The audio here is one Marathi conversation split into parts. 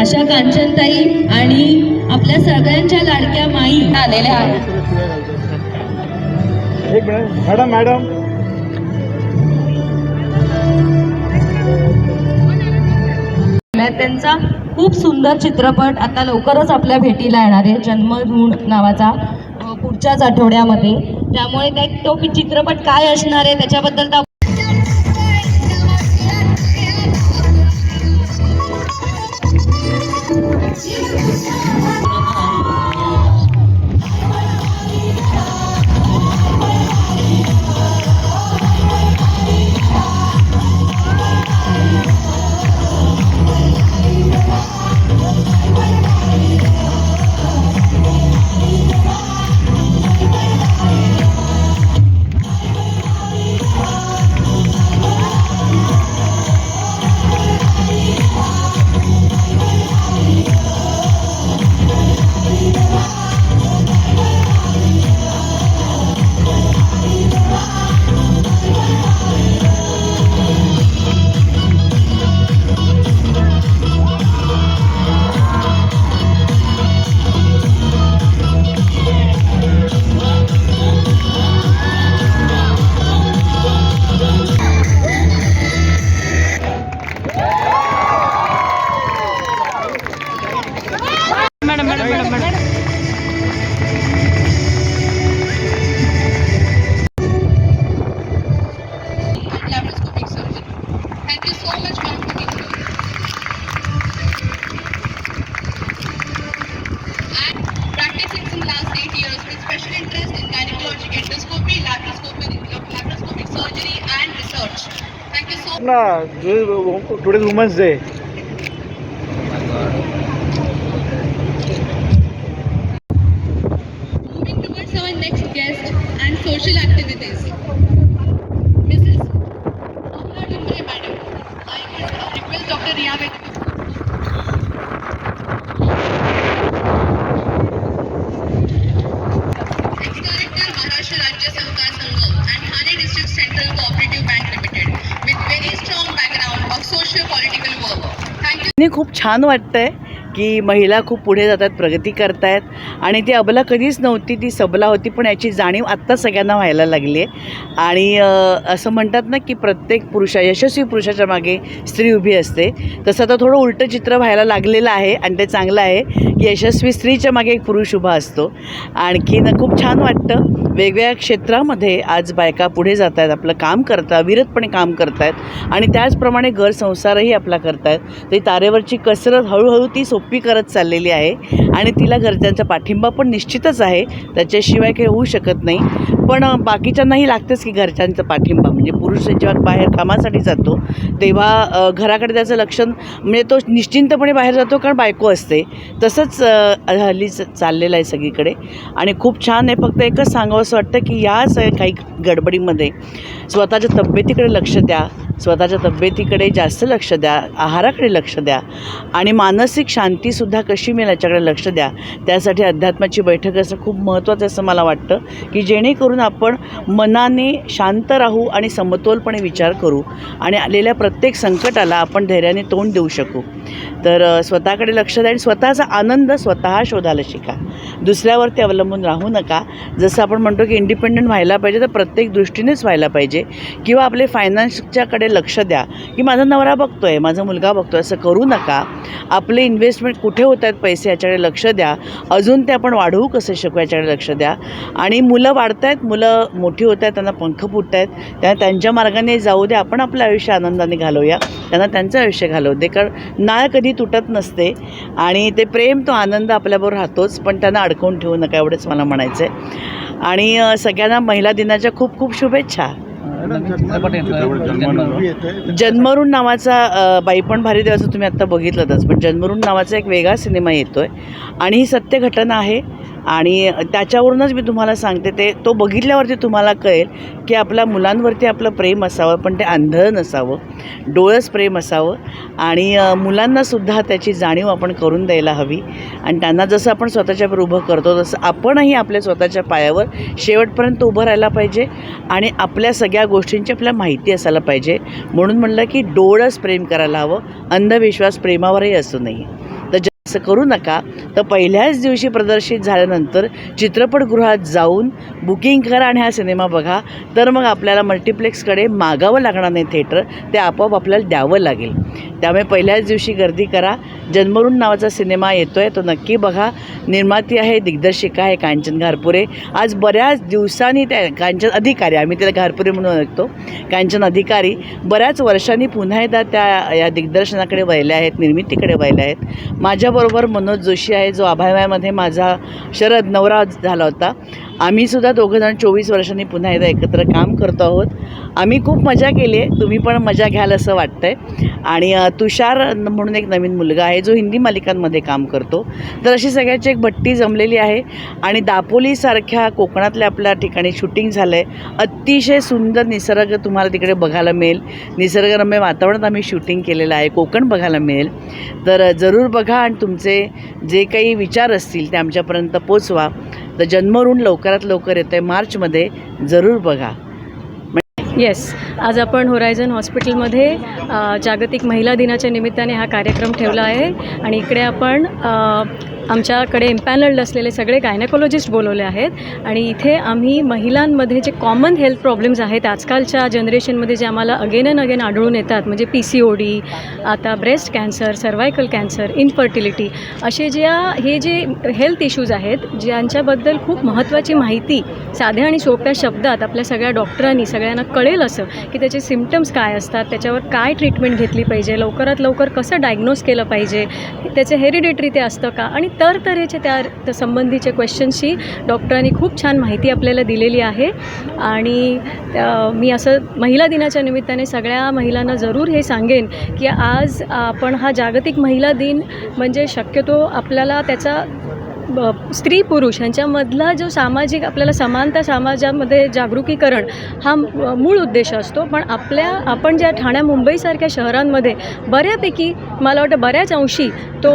अशा कांचनताई आणि आपल्या सगळ्यांच्या लाडक्या माई आलेल्या आहेत. Madam madam. त्यांचा खूप सुंदर चित्रपट आता लवकरच आपल्या भेटीला येणार आहे जन्मऋण नावाचा पुढच्याच आठवड्यामध्ये. त्यामुळे त्या तो चित्रपट काय असणार आहे त्याच्याबद्दल না today's Women's Day. Moving towards our next guest and social activities. Mrs. Madam, I request Dr. Riya खूप छान वाटतंय की महिला खूप पुढे जातात प्रगती करतायत. आणि ती अबला कधीच नव्हती ती सबला होती पण याची जाणीव आत्ता सगळ्यांना व्हायला लागली आहे. आणि असं म्हणतात ना की प्रत्येक पुरुषा यशस्वी पुरुषाच्या मागे स्त्री उभी असते. तसं आता थोडं उलटं चित्र व्हायला लागलेलं आहे आणि ते चांगलं आहे की यशस्वी स्त्रीच्या मागे एक पुरुष उभा असतो. आणखीन खूप छान वाटतं. वेगवेगळ्या क्षेत्रामध्ये आज बायका पुढे जात आहेत आपलं काम करतात विरतपणे काम करत आहेत आणि त्याचप्रमाणे घर संसारही आपला करतायत. ते तारेवरची कसरत हळूहळू ती सोप करत चाललेली आहे आणि तिला घरच्यांचा पाठिंबा पण निश्चितच आहे. त्याच्याशिवाय काही होऊ शकत नाही. पण बाकीच्यांनाही लागतेच की घरच्यांचा पाठिंबा. म्हणजे पुरुष जेव्हा बाहेर कामासाठी जातो तेव्हा घराकडे त्याचं लक्ष म्हणजे तो निश्चिंतपणे बाहेर जातो कारण बायको असते. तसंच हल्ली च- चाललेलं आहे सगळीकडे. आणि खूप छान आहे फक्त एकच सांगावं असं वाटतं की या काही गडबडीमध्ये स्वतःच्या तब्येतीकडे लक्ष द्या. स्वतःच्या तब्येतीकडे जास्त लक्ष द्या. आहाराकडे लक्ष द्या. आणि मानसिक शांतीसुद्धा कशी मिळेल याच्याकडे लक्ष द्या. त्यासाठी अध्यात्माची बैठक असं खूप महत्त्वाचं असं मला वाटतं की जेणेकरून आपण मनाने शांत राहू आणि समतोलपणे विचार करू आणि आलेल्या प्रत्येक संकटाला आपण धैर्याने तोंड देऊ शकू. तर स्वतःकडे लक्ष द्या आणि स्वतःचा आनंद स्वतः शोधायला शिका. दुसऱ्यावरती अवलंबून राहू नका. जसं आपण म्हणतो की इंडिपेंडंट व्हायला पाहिजे तर प्रत्येक दृष्टीनेच व्हायला पाहिजे. किंवा आपले फायनान्सच्याकडे लक्ष द्या की माझा नवरा बघतो आहे माझा मुलगा बघतो आहे असं करू नका. आपले इन्व्हेस्टमेंट कुठे होत आहेत पैसे याच्याकडे लक्ष द्या. अजून ते आपण वाढवू कसे शकू याच्याकडे लक्ष द्या. आणि मुलं वाढत आहेत मुलं मोठी होत आहेत त्यांना पंख फुटत आहेत त्यांना त्यांच्या मार्गाने जाऊ दे आपण आपलं आयुष्य आनंदाने घालवूया त्यांना त्यांचं आयुष्य घालवू दे. कारण नाळ कधी तुटत नसते आणि ते प्रेम तो आनंद आपल्याबरोबर राहतोच पण त्यांना अडकवून ठेवू नका एवढंच मला म्हणायचं आहे आणि सगळ्यांना महिला दिनाच्या खूप खूप शुभेच्छा. जन्मरून नावाचा बाईपण बाई पण भारी देवाचं तुम्ही आत्ता बघितलंतच पण जन्मरून नावाचा एक वेगळा सिनेमा येतो आहे आणि ही सत्य घटना आहे आणि त्याच्यावरूनच मी तुम्हाला सांगते ते तो बघितल्यावरती तुम्हाला कळेल की आपल्या मुलांवरती आपलं प्रेम असावं पण ते अंध नसावं डोळस प्रेम असावं आणि मुलांनासुद्धा त्याची जाणीव आपण करून द्यायला हवी. आणि त्यांना जसं आपण स्वतःच्यावर उभं करतो तसं आपणही आपल्या स्वतःच्या पायावर शेवटपर्यंत उभं राहायला पाहिजे आणि आपल्या सगळ्या गोष्टींची आपल्याला माहिती असायला पाहिजे. म्हणून म्हणलं की डोळस प्रेम करायला हवं अंधविश्वास प्रेमावरही असू नये. असं करू नका. तर पहिल्याच दिवशी प्रदर्शित झाल्यानंतर चित्रपटगृहात जाऊन बुकिंग करा आणि हा सिनेमा बघा. तर मग आपल्याला मल्टिप्लेक्सकडे मागावं लागणार नाही थिएटर ते आपोआप आपल्याला द्यावं लागेल. त्यामुळे पहिल्याच दिवशी गर्दी करा. जन्मरून नावाचा सिनेमा येतो आहे तो नक्की बघा. निर्माती आहे दिग्दर्शिका आहे कांचन घारपुरे. आज बऱ्याच दिवसांनी त्या कांचन अधिकारी आम्ही त्याला घारपुरे म्हणून ओळखतो कांचन अधिकारी बऱ्याच वर्षांनी पुन्हा एकदा त्या या दिग्दर्शनाकडे वळल्या आहेत निर्मितीकडे वळल्या आहेत. माझ्याबरोबर मनोज जोशी आहे जो अभायमयामध्ये माझा शरद नवरा झाला होता. आम्हीसुद्धा दोघंजण चोवीस वर्षांनी पुन्हा एकदा एकत्र काम करतो आहोत. आम्ही खूप मजा केली आहे. तुम्ही पण मजा घ्याल असं वाटतंय. आणि तुषार म्हणून एक नवीन मुलगा आहे जो हिंदी मालिकांमध्ये काम करतो. तर अशी सगळ्याची एक भट्टी जमलेली आहे. आणि दापोलीसारख्या कोकणातल्या आपल्या ठिकाणी शूटिंग झालं आहे अतिशय सुंदर निसर्ग तुम्हाला तिकडे बघायला मिळेल. निसर्गरम्य वातावरणात आम्ही शूटिंग केलेलं आहे. कोकण बघायला मिळेल. तर जरूर बघा. आणि तुमचे जे काही विचार असतील ते आमच्यापर्यंत पोचवा. तर जन्मरून लवकरात लवकर येतं आहे मार्चमध्ये जरूर बघा. येस आज आपण होरायझन हॉस्पिटलमध्ये जागतिक महिला दिनाच्या निमित्ताने हा कार्यक्रम ठेवला आहे. आणि इकडे आपण आमच्याकडे इम्पॅनल्ड असलेले सगळे गायनेकोलॉजिस्ट बोलवले आहेत. आणि इथे आम्ही महिलांमध्ये जे कॉमन हेल्थ प्रॉब्लेम्स आहेत आजकालच्या जनरेशनमध्ये जे आम्हाला अगेन अँड अगेन आढळून येतात म्हणजे पी सी ओ डी आता breast cancer cervical cancer infertility असे ज्या हे जे हेल्थ इश्यूज आहेत ज्यांच्याबद्दल खूप महत्त्वाची माहिती साध्या आणि सोप्या शब्दात आपल्या सगळ्या डॉक्टरांनी सगळ्यांना कळेल असं की त्याचे सिमटम्स काय असतात त्याच्यावर काय ट्रीटमेंट घेतली पाहिजे लवकरात लवकर कसं डायग्नोज केलं पाहिजे त्याचे हेरिडेटरी ते असतं का? आणि तर तऱ्हेचे त्या त्या क्वेश्चनशी डॉक्टरांनी खूप छान माहिती आपल्याला दिलेली आहे. आणि मी असं महिला दिनाच्या निमित्ताने सगळ्या महिलांना जरूर हे सांगेन की आज आपण हा जागतिक महिला दिन म्हणजे शक्यतो आपल्याला त्याचा स्त्री पुरुष यांच्यामधला जो सामाजिक आपल्याला समानता समाजामध्ये जागरूकीकरण हा मूळ उद्देश असतो. पण आपल्या आपण ज्या ठाण्या मुंबईसारख्या शहरांमध्ये बऱ्यापैकी मला वाटतं बऱ्याच अंशी तो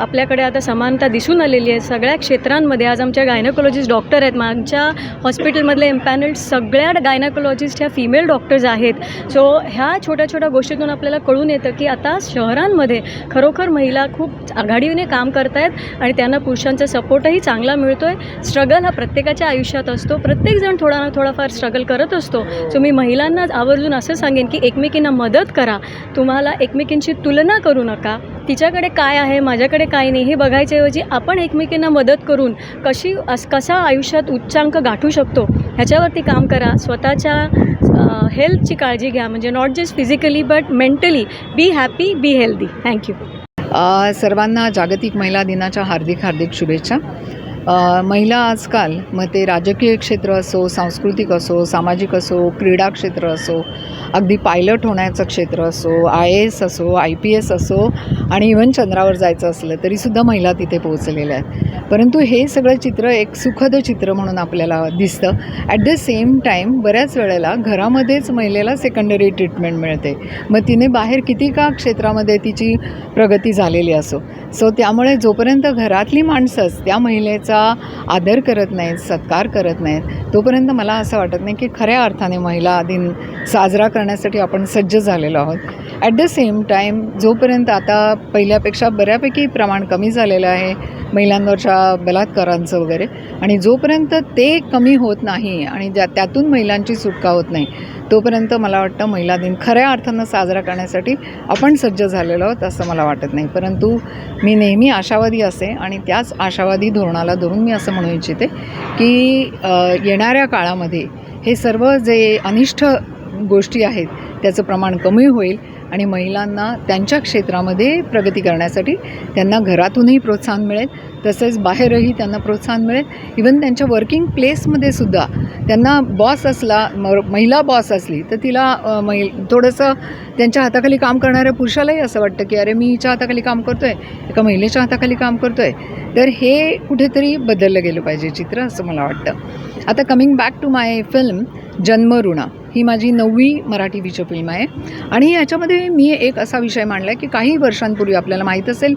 आपल्याकडे आता समानता दिसून आलेली आहे. सगळ्या क्षेत्रांमध्ये आज आमच्या गायनकोलॉजिस्ट डॉक्टर आहेत. आमच्या हॉस्पिटलमधले एम्पॅनल्ड सगळ्या गायनकोलॉजिस्ट ह्या फिमेल डॉक्टर्स आहेत. सो ह्या छोट्या छोट्या गोष्टीतून आपल्याला कळून येतं की आता शहरांमध्ये खरोखर महिला खूप आघाडीने काम करत आहेत आणि त्यांना पुरुषांचा सपोर्टही चांगला मिळतो आहे स्ट्रगल हा प्रत्येकाच्या आयुष्यात असतो. प्रत्येकजण थोडा ना थोडाफार स्ट्रगल करत असतो. सो मी महिलांना आवर्जून असं सांगेन की एकमेकींना मदत करा. तुम्हाला एकमेकींची तुलना करू नका. तिच्याकडे काय आहे माझ्याकडे काय नाही हे बघायच्याऐवजी आपण एकमेकींना मदत करून कशी अस कसा आयुष्यात उच्चांक गाठू शकतो ह्याच्यावरती काम करा. स्वतःच्या हेल्थची काळजी घ्या. म्हणजे not just physically but mentally be happy be healthy thank you सर्वांना जागतिक महिला दिनाच्या हार्दिक हार्दिक शुभेच्छा. महिला आजकाल मग ते राजकीय क्षेत्र असो सांस्कृतिक असो सामाजिक असो क्रीडा क्षेत्र असो अगदी पायलट होण्याचं क्षेत्र असो आय ए एस असो आय पी एस असो आणि इव्हन चंद्रावर जायचं असलं तरीसुद्धा महिला तिथे पोहोचलेल्या आहेत. परंतु हे सगळं चित्र एक सुखद चित्र म्हणून आपल्याला दिसतं. ॲट द सेम टाईम बऱ्याच वेळेला घरामध्येच महिलेला सेकंडरी ट्रीटमेंट मिळते. मग तिने बाहेर किती का क्षेत्रामध्ये तिची प्रगती झालेली असो. सो त्यामुळे जोपर्यंत घरातली माणसंच त्या महिलेचा आदर करत नाहीत सत्कार करत नाहीत तोपर्यंत मला असं वाटत नाही की खऱ्या अर्थाने महिला दिन साजरा करण्यासाठी आपण सज्ज झालेलो आहोत. ॲट द सेम टाईम जोपर्यंत आता पहिल्यापेक्षा बऱ्यापैकी प्रमाण कमी झालेलं आहे महिलांवरच्या बलात्कारांचं वगैरे आणि जोपर्यंत ते कमी होत नाही आणि ज्या त्यातून महिलांची सुटका होत नाही तोपर्यंत मला वाटतं महिला दिन खऱ्या अर्थानं साजरा करण्यासाठी आपण सज्ज झालेलो आहोत असं मला वाटत नाही. परंतु मी नेहमी आशावादी असे आणि त्याच आशावादी धोरणाला धरून मी असं म्हणू इच्छिते की येणाऱ्या काळामध्ये हे सर्व जे अनिष्ट गोष्टी आहेत त्याचं प्रमाण कमी होईल आणि महिलांना त्यांच्या क्षेत्रामध्ये प्रगती करण्यासाठी त्यांना घरातूनही प्रोत्साहन मिळेल तसेच बाहेरही त्यांना प्रोत्साहन मिळेल. इवन त्यांच्या वर्किंग प्लेसमध्ये सुद्धा त्यांना बॉस असला म महिला बॉस असली तर तिला अ, महि थोडंसं त्यांच्या हाताखाली काम करणाऱ्या पुरुषालाही असं वाटतं की अरे मी हिच्या हाताखाली काम करतो आहे एका महिलेच्या हाताखाली काम करतो आहे तर हे कुठेतरी बदललं गेलं पाहिजे चित्र असं मला वाटतं. आता coming back to my film Janmaruna. ही माझी नववी मराठी फीचर फिल्म आहे. आणि याच्यामध्ये मी एक असा विषय मांडला आहे की काही वर्षांपूर्वी आपल्याला माहीत असेल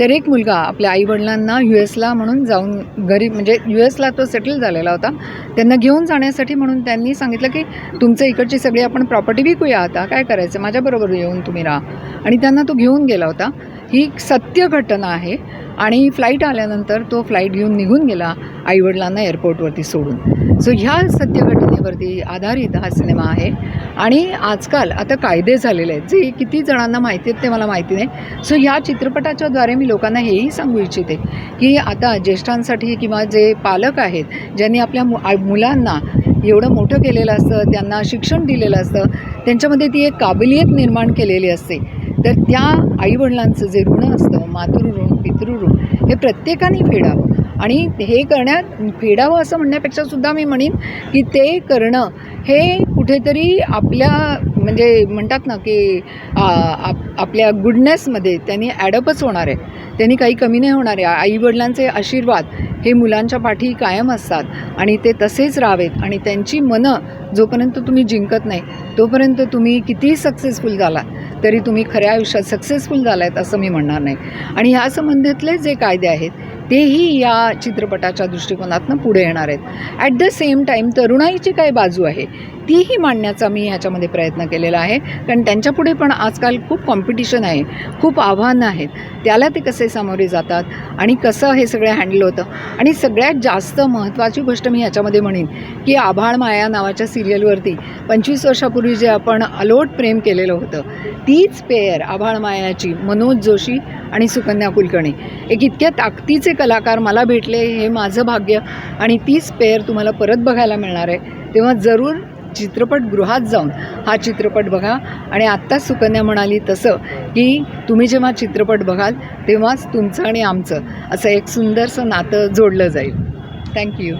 तर एक मुलगा आपल्या आईवडिलांना यू एसला म्हणून जाऊन घरी म्हणजे यू एसला तो सेटल झालेला होता. त्यांना घेऊन जाण्यासाठी म्हणून त्यांनी सांगितलं की तुमचं इकडची सगळी आपण प्रॉपर्टी विकूया आता काय करायचं? माझ्याबरोबर येऊन तुम्ही राहा. आणि त्यांना तो घेऊन गेला होता. ही एक सत्य घटना आहे. आणि फ्लाईट आल्यानंतर तो फ्लाईट घेऊन निघून गेला आईवडिलांना एअरपोर्टवरती सोडून. सो ह्या सत्यघटनेवरती आधारित हा सिनेमा आहे. आणि आजकाल आता कायदे झालेले आहेत. जे किती जणांना माहिती आहेत ते मला माहिती नाही. सो ह्या चित्रपटाच्या द्वारे मी लोकांना हेही सांगू इच्छिते की आता ज्येष्ठांसाठी किंवा जे पालक आहेत ज्यांनी आपल्या मु आ- मुलांना एवढं मोठं केलेलं असतं त्यांना शिक्षण दिलेलं असतं त्यांच्यामध्ये ती एक काबिलियत निर्माण केलेली असते. तर त्या आईवडिलांचं जे ऋण असतं मातृऋण पितृऋण हे प्रत्येकाने फेडावं. आणि हे करण्यात फेडावं असं म्हणण्यापेक्षा सुद्धा मी म्हणेन की ते करणं हे कुठेतरी आपल्या म्हणजे म्हणतात ना की आप आपल्या गुडनेसमध्ये त्यांनी ॲडअपच होणार आहे. त्यांनी काही कमी नाही होणार आहे. आईवडिलांचे आशीर्वाद हे मुलांच्या पाठी कायम असतात आणि ते तसेच राहावेत आणि त्यांची मनं जोपर्यंत तुम्ही जिंकत नाही तोपर्यंत तुम्ही कितीही सक्सेसफुल झाला तरी तुम्ही खऱ्या आयुष्यात सक्सेसफुल झालायत असं मी म्हणणार नाही. आणि ह्या संबंधितले जे कायदे आहेत तेही या चित्रपटाच्या दृष्टिकोनातनं पुढे येणार आहेत. ॲट द सेम टाईम तरुणाईची काय बाजू आहे तीही मांडण्याचा मी ह्याच्यामध्ये प्रयत्न केलेला आहे. कारण त्यांच्यापुढे पण आजकाल खूप कॉम्पिटिशन आहे खूप आव्हानं आहेत. त्याला ते कसे सामोरे जातात आणि कसं हे सगळं हँडल होतं? आणि सगळ्यात जास्त महत्त्वाची गोष्ट मी ह्याच्यामध्ये म्हणेन की आभाळ माया नावाच्या सिरियलवरती पंचवीस वर्षापूर्वी जे आपण अलोट प्रेम केलेलं होतं तीच पेयर आभाळ मायाची मनोज जोशी आणि सुकन्या कुलकर्णी. एक इतक्या ताकदीचे कलाकार मला भेटले हे माझं भाग्य. आणि तीच पेअर तुम्हाला परत बघायला मिळणार आहे. तेव्हा जरूर चित्रपटगृहात जाऊन हा चित्रपट बघा. आणि आत्ताच सुकन्या म्हणाली तसं की तुम्ही जेव्हा चित्रपट बघाल तेव्हाच तुमचं आणि आमचं असं एक सुंदरसं नातं जोडलं जाईल. थँक्यू